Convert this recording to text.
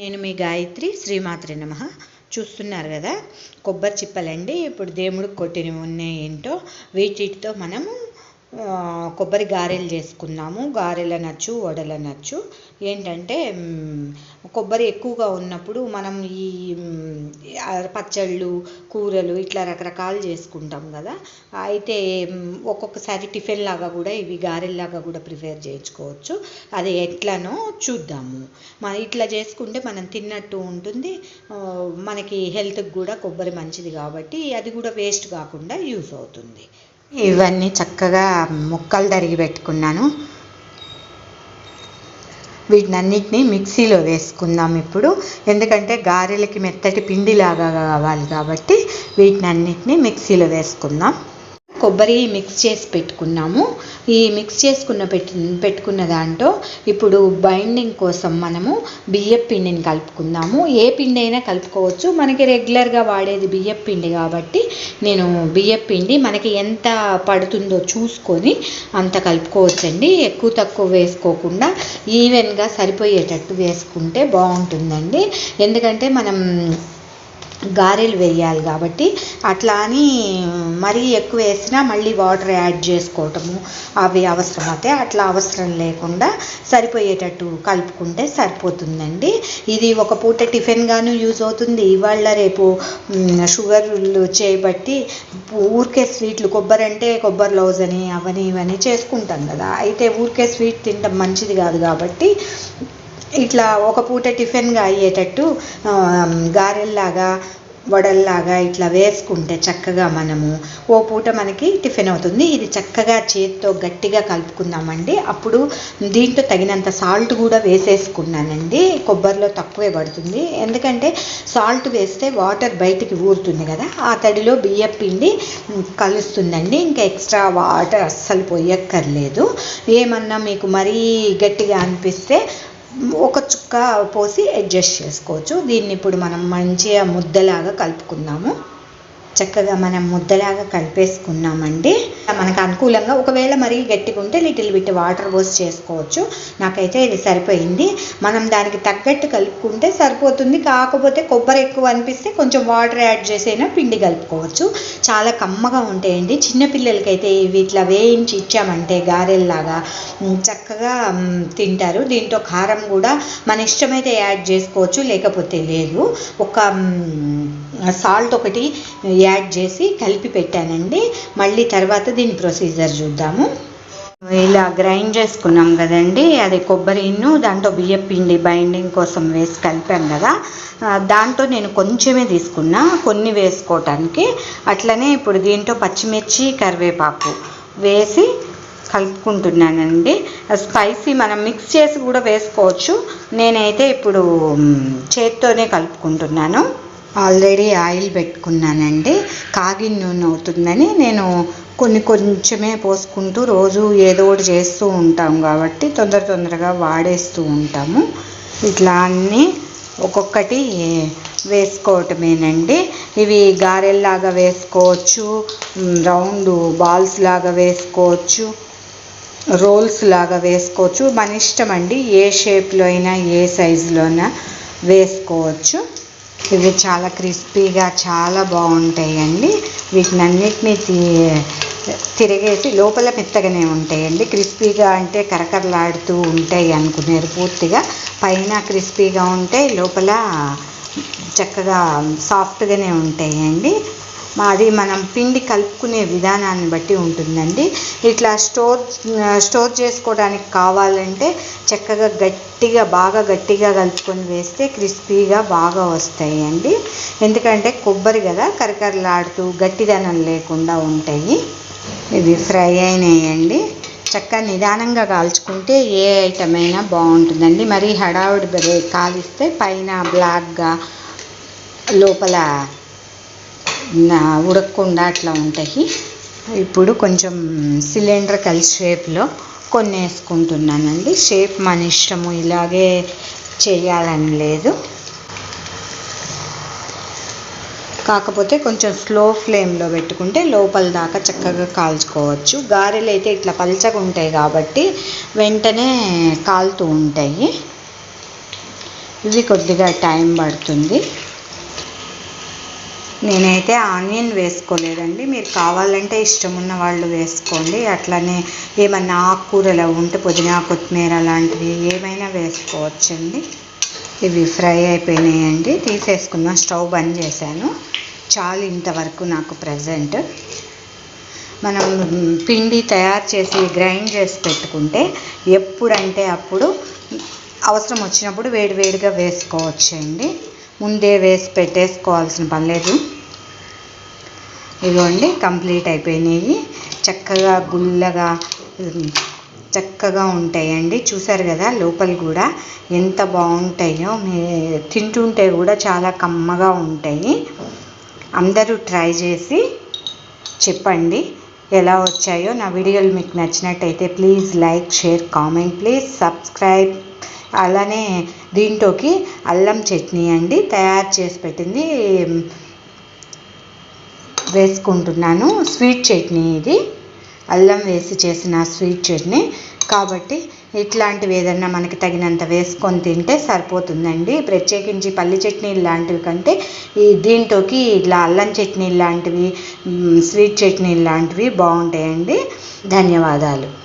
నేను మీ గాయత్రి శ్రీమాత్రి నమ. చూస్తున్నారు కదా కొబ్బరి చిప్పలండి. ఇప్పుడు దేవుడికి కొట్టినవి ఉన్నాయి ఏంటో వీటితో మనము కొబ్బరి గారెలు చేసుకున్నాము గారెలు అనొచ్చు వడలు అనొచ్చు ఏంటంటే కొబ్బరి ఎక్కువగా ఉన్నప్పుడు మనం ఈ పచ్చళ్ళు కూరలు ఇట్లా రకరకాలు చేసుకుంటాం కదా. అయితే ఒక్కొక్కసారి టిఫిన్ లాగా కూడా ఇవి గారెల్లాగా కూడా ప్రిపేర్ చేయించుకోవచ్చు. అది ఎట్లానో చూద్దాము. మన ఇట్లా చేసుకుంటే మనం తిన్నట్టు ఉంటుంది. మనకి హెల్త్కి కూడా కొబ్బరి మంచిది కాబట్టి అది కూడా వేస్ట్ కాకుండా యూస్ అవుతుంది. ఇవన్నీ చక్కగా ముక్కలు తరిగి పెట్టుకున్నాను. వీటినన్నిటినీ మిక్సీలో వేసుకుందాం ఇప్పుడు. ఎందుకంటే గారెలకి మెత్తటి పిండిలాగా కావాలి కాబట్టి వీటినన్నిటినీ మిక్సీలో వేసుకుందాం. కొబ్బరి మిక్స్ చేసి పెట్టుకున్నాము. ఈ మిక్స్ చేసుకున్న పెట్టు పెట్టుకున్న దాంట్లో ఇప్పుడు బైండింగ్ కోసం మనము బియ్యం పిండిని కలుపుకుందాము. ఏ పిండి అయినా కలుపుకోవచ్చు. మనకి రెగ్యులర్గా వాడేది బియ్యం పిండి కాబట్టి నేను బియ్యం పిండి మనకి ఎంత పడుతుందో చూసుకొని అంత కలుపుకోవచ్చండి. ఎక్కువ తక్కువ వేసుకోకుండా ఈవెన్గా సరిపోయేటట్టు వేసుకుంటే బాగుంటుందండి. ఎందుకంటే మనం గారెలు వేయాలి కాబట్టి అట్లా అని మరీ ఎక్కువ వేసినా మళ్ళీ వాటర్ యాడ్ చేసుకోవటము అవి అవసరమైతే అట్లా అవసరం లేకుండా సరిపోయేటట్టు కలుపుకుంటే సరిపోతుందండి. ఇది ఒక పూట టిఫిన్గాను యూజ్ అవుతుంది. ఇవాళ రేపు షుగర్లు చేయబట్టి ఊరికే స్వీట్లు కొబ్బరి అంటే కొబ్బరి లౌజ్ అని అవని ఇవని చేసుకుంటాం కదా. అయితే ఊరికే స్వీట్ తినడం మంచిది కాదు కాబట్టి ఇట్లా ఒక పూట టిఫిన్గా అయ్యేటట్టు గారెల్లాగా వడల్లాగా ఇట్లా వేసుకుంటే చక్కగా మనము ఓ పూట మనకి టిఫిన్ అవుతుంది. ఇది చక్కగా చేతితో గట్టిగా కలుపుకుందామండి. అప్పుడు దీంట్లో తగినంత సాల్ట్ కూడా వేసేసుకున్నానండి. కొబ్బరిలో తక్కువే పడుతుంది. ఎందుకంటే సాల్ట్ వేస్తే వాటర్ బయటికి ఊరుతుంది కదా. ఆ తడిలో బియ్యం పిండి కలుస్తుందండి. ఇంకా ఎక్స్ట్రా వాటర్ అస్సలు పోయక్కర్లేదు. ఏమన్నా మీకు మరీ గట్టిగా అనిపిస్తే ఒక చుక్క పోసి అడ్జస్ట్ చేసుకోవచ్చు. దీన్ని ఇప్పుడు మనం మంచిగా ముద్దలాగా కలుపుకుందాము. చక్కగా మనం ముద్దలాగా కలిపేసుకున్నామండి. మనకు అనుకూలంగా ఒకవేళ మరీ గట్టిగా ఉంటే లిటిల్ బిట్ వాటర్ పోసి చేసుకోవచ్చు. నాకైతే ఇది సరిపోయింది. మనం దానికి తగ్గట్టు కలుపుకుంటే సరిపోతుంది. కాకపోతే కొబ్బరి ఎక్కువ అనిపిస్తే కొంచెం వాటర్ యాడ్ చేసైనా పిండి కలుపుకోవచ్చు. చాలా కమ్మగా ఉంటాయండి. చిన్నపిల్లలకైతే ఇవి ఇట్లా వేయించి ఇచ్చామంటే గారెల్లాగా చక్కగా తింటారు. దీంట్లో కారం కూడా మన ఇష్టమైతే యాడ్ చేసుకోవచ్చు. లేకపోతే లేదు. ఒక సాల్ట్ ఒకటి యాడ్ చేసి కలిపి పెట్టానండి. మళ్ళీ తర్వాత దీని ప్రొసీజర్ చూద్దాము. ఇలా గ్రైండ్ చేసుకున్నాం కదండి. అది కొబ్బరిను దాంట్లో బియ్యం పిండి బైండింగ్ కోసం వేసి కలిపాం కదా. దాంట్లో నేను కొంచెమే తీసుకున్నా కొన్ని వేసుకోవటానికి. అట్లనే ఇప్పుడు దీంట్లో పచ్చిమిర్చి కరివేపాకు వేసి కలుపుకుంటున్నానండి. స్పైసీ మనం మిక్స్ చేసి కూడా వేసుకోవచ్చు. నేనైతే ఇప్పుడు చేత్తోనే కలుపుకుంటున్నాను. ఆల్రెడీ ఆయిల్ పెట్టుకున్నానండి. కాగిన నూనె అవుతుందని నేను కొన్ని కొంచెమే పోసుకుంటూ రోజు ఏదో ఒకటి చేస్తూ ఉంటాం కాబట్టి తొందర తొందరగా వాడేస్తూ ఉంటాము. ఇట్లా అన్నీ ఒక్కొక్కటి వేసుకోవటమేనండి. ఇవి గారెల్లాగా వేసుకోవచ్చు రౌండ్ బాల్స్ లాగా వేసుకోవచ్చు రోల్స్ లాగా వేసుకోవచ్చు. మన ఇష్టం అండి ఏ షేప్లో అయినా ఏ సైజులో అయినా వేసుకోవచ్చు. ఇవి చాలా క్రిస్పీగా చాలా బాగుంటాయండి. వీటిని అన్నిటినీ తి- తిరిగేసి లోపల మెత్తగానే ఉంటాయండి. క్రిస్పీగా అంటే కరకరలాడుతూ ఉంటాయి అనుకునేరు పూర్తిగా. పైన క్రిస్పీగా ఉంటాయి లోపల చక్కగా సాఫ్ట్గానే ఉంటాయండి. మాది మనం పిండి కలుపుకునే విధానాన్ని బట్టి ఉంటుందండి. ఇట్లా స్టోర్ స్టోర్ చేసుకోవడానికి కావాలంటే చక్కగా గట్టిగా బాగా గట్టిగా కలుపుకొని వేస్తే క్రిస్పీగా బాగా వస్తాయి అండి ఎందుకంటే కొబ్బరి కదా కరకరలాడుతూ గట్టిదనం లేకుండా ఉంటాయి. ఇవి ఫ్రై అయినాయండి. చక్కగా నిదానంగా కాల్చుకుంటే ఏ ఐటమ్ అయినా బాగుంటుందండి. మరీ హడావుడి బరే- కాలిస్తే పైన బ్లాక్గా లోపల ఉడకకుండా అట్లా ఉంటాయి ఇప్పుడు కొంచెం సిలిండ్రికల్ షేప్లో కొన్ని వేసుకుంటున్నానండి షేప్ మన ఇష్టము ఇలాగే చేయాలని లేదు. కాకపోతే కొంచెం స్లో ఫ్లేమ్లో పెట్టుకుంటే లోపల దాకా చక్కగా కాల్చుకోవచ్చు. గారెలు అయితే ఇట్లా పల్చగా ఉంటాయి కాబట్టి వెంటనే కాలుతూ ఉంటాయి. ఇవి కొద్దిగా టైం పడుతుంది. నేనైతే ఆనియన్ వేసుకోలేదండి. మీరు కావాలంటే ఇష్టం ఉన్న వాళ్ళు వేసుకోండి. అట్లనే ఏమన్నా ఆకుకూరలు ఉంటే పుదీనా కొత్తిమీర లాంటివి ఏమైనా వేసుకోవచ్చండి. ఇవి ఫ్రై అయిపోయినాయండి. తీసేసుకుందాం స్టవ్ బంద్ చేశాను. చాలు ఇంతవరకు నాకు ప్రజెంట్. మనం పిండి తయారు చేసి గ్రైండ్ చేసి పెట్టుకుంటే ఎప్పుడంటే అప్పుడు అవసరం వచ్చినప్పుడు వేడివేడిగా వేసుకోవచ్చండి. ముందే వేసి పెట్టేసుకోవాల్సిన పని లేదు. ఇదిగోండి కంప్లీట్ అయిపోయినాయి. చక్కగా గుల్లగా చక్కగా ఉంటాయండి. చూసారు కదా లోపల కూడా ఎంత బాగుంటాయో. మీ తింటుంటే కూడా చాలా కమ్మగా ఉంటాయి. అందరూ ట్రై చేసి చెప్పండి ఎలా వచ్చాయో. నా వీడియోలు మీకు నచ్చినట్టయితే please like share comment. Please subscribe. అలానే దీంట్లోకి అల్లం చట్నీ అండి తయారు చేసి పెట్టింది. వేసుకుంటున్నాను. స్వీట్ చట్నీ ఇది. అల్లం వేసి చేసిన స్వీట్ చట్నీ. కాబట్టి ఇట్లాంటివి ఏదన్నా మనకి తగినంత వేసుకొని తింటే సరిపోతుందండి. ప్రత్యేకించి పల్లి చట్నీ లాంటివి కంటే ఈ దీంట్లోకి ఇట్లా అల్లం చట్నీ లాంటివి స్వీట్ చట్నీ లాంటివి బాగుంటాయండి. ధన్యవాదాలు.